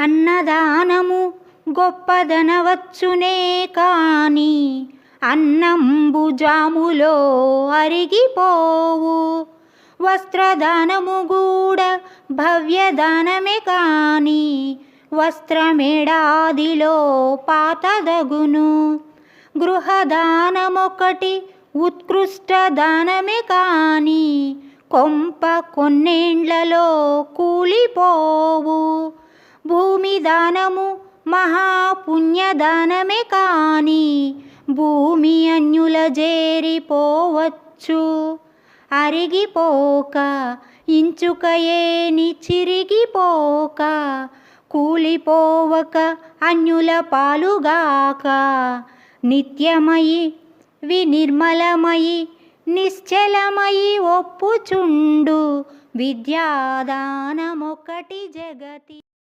అన్నదానము గొప్పదనవచ్చునే కాని అన్నంబు జాములో అరిగిపోవు. వస్త్రదానము కూడా భవ్యదానమే కాని వస్త్రమేడాదిలో పాతదగును. గృహదానమొకటి ఉత్కృష్ట దానమే కాని కొంప కొన్నేండ్లలో కూలిపోవు. దానము మహాపుణ్యదానమే కాని భూమి అన్యుల జేరిపోవచ్చు. అరిగిపోక ఇంచుకయేని చిరిగిపోక కూలిపోవక అన్యుల పాలుగాక నిత్యమయి వినిర్మలమయి నిశ్చలమయి ఒప్పుచుండు విద్యాదానమొకటి జగతి.